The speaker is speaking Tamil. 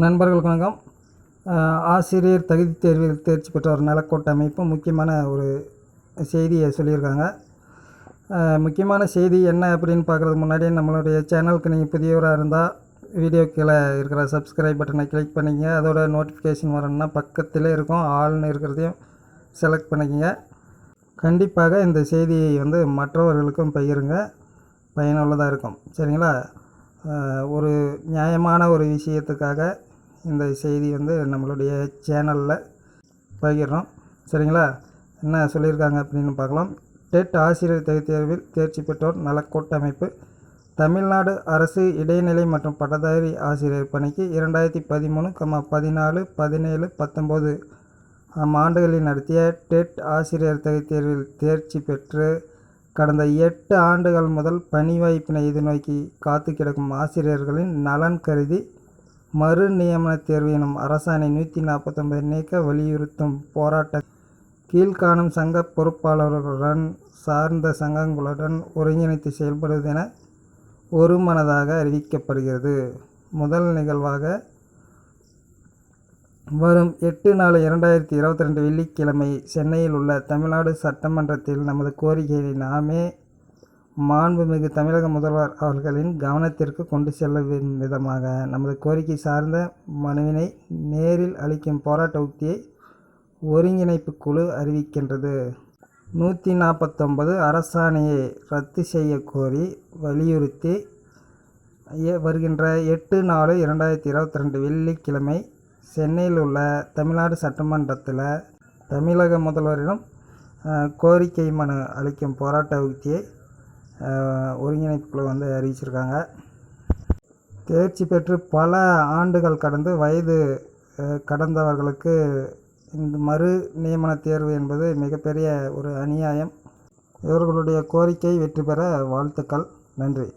நண்பர்களுக்கு வணக்கம். ஆசிரியர் தகுதி தேர்வில் தேர்ச்சி பெற்ற ஒரு நலக்கோட்ட அமைப்பு முக்கியமான ஒரு செய்தியை சொல்லியிருக்காங்க. முக்கியமான செய்தி என்ன அப்படின்னு பார்க்குறதுக்கு முன்னாடி நம்மளுடைய சேனலுக்கு நீங்கள் புதியவராக இருந்தால் வீடியோ கீழே இருக்கிற சப்ஸ்கிரைப் பட்டனை கிளிக் பண்ணிக்கங்க. அதோட நோட்டிஃபிகேஷன் வரணும்னா பக்கத்தில் இருக்கும் ஆள்னு இருக்கிறதையும் செலக்ட் பண்ணிக்கங்க. கண்டிப்பாக இந்த செய்தியை வந்து மற்றவர்களுக்கும் பகிருங்க. பயனுள்ளதாக இருக்கும். சரிங்களா? ஒரு நியாயமான ஒரு விஷயத்துக்காக இந்த செய்தி வந்து நம்மளுடைய சேனலில் பகிர்றோம். சரிங்களா? என்ன சொல்லியிருக்காங்க அப்படின்னு பார்க்கலாம். டெட் ஆசிரியர் தகுதி தேர்வில் தேர்ச்சி பெற்றோர் நலக்கூட்டமைப்பு. தமிழ்நாடு அரசு இடைநிலை மற்றும் பட்டதாரி ஆசிரியர் பணிக்கு இரண்டாயிரத்தி பதிமூணு கமா பதினாலு பதினேழு பத்தொம்போது ஆம் ஆண்டுகளில் நடத்திய டெட் ஆசிரியர் தகுதி தேர்வில் தேர்ச்சி பெற்று கடந்த எட்டு ஆண்டுகள் முதல் பணி வாய்ப்பினை எதிர்நோக்கி காத்து கிடக்கும் ஆசிரியர்களின் நலன் கருதி மறு நியமன தேர்வு எனும் அரசாணை நூற்றி நாற்பத்தொம்பது நீக்க வலியுறுத்தும் போராட்ட கீழ்காணும் சங்க பொறுப்பாளர்களுடன் சார்ந்த சங்கங்களுடன் ஒருங்கிணைத்து செயல்படுவதென ஒருமனதாக அறிவிக்கப்படுகிறது. முதல் நிகழ்வாக வரும் எட்டு நாலு இரண்டாயிரத்தி இருபத்தி ரெண்டு வெள்ளிக்கிழமை சென்னையில் உள்ள தமிழ்நாடு சட்டமன்றத்தில் நமது கோரிக்கையை நாமே மாண்புமிகு தமிழக முதல்வர் அவர்களின் கவனத்திற்கு கொண்டு செல்ல விதமாக நமது கோரிக்கை சார்ந்த மனுவினை நேரில் அளிக்கும் போராட்ட உத்தியை ஒருங்கிணைப்பு குழு அறிவிக்கின்றது. நூற்றி நாற்பத்தொன்பது அரசாணையை ரத்து செய்ய கோரி வலியுறுத்தி வருகின்ற எட்டு நாலு இரண்டாயிரத்தி இருபத்தி ரெண்டு வெள்ளிக்கிழமை சென்னையில் உள்ள தமிழ்நாடு சட்டமன்றத்தில் தமிழக முதல்வரிடம் கோரிக்கை மனு அளிக்கும் போராட்ட உத்தியை ஒருங்கிணைப்புக்குழு வந்து அறிவிச்சிருக்காங்க. தேர்ச்சி பெற்று பல ஆண்டுகள் கடந்து வயது கடந்தவர்களுக்கு இந்த மறு நியமன தேர்வு என்பது மிகப்பெரிய ஒரு அநியாயம். இவர்களுடைய கோரிக்கை வெற்றி பெற வாழ்த்துக்கள். நன்றி.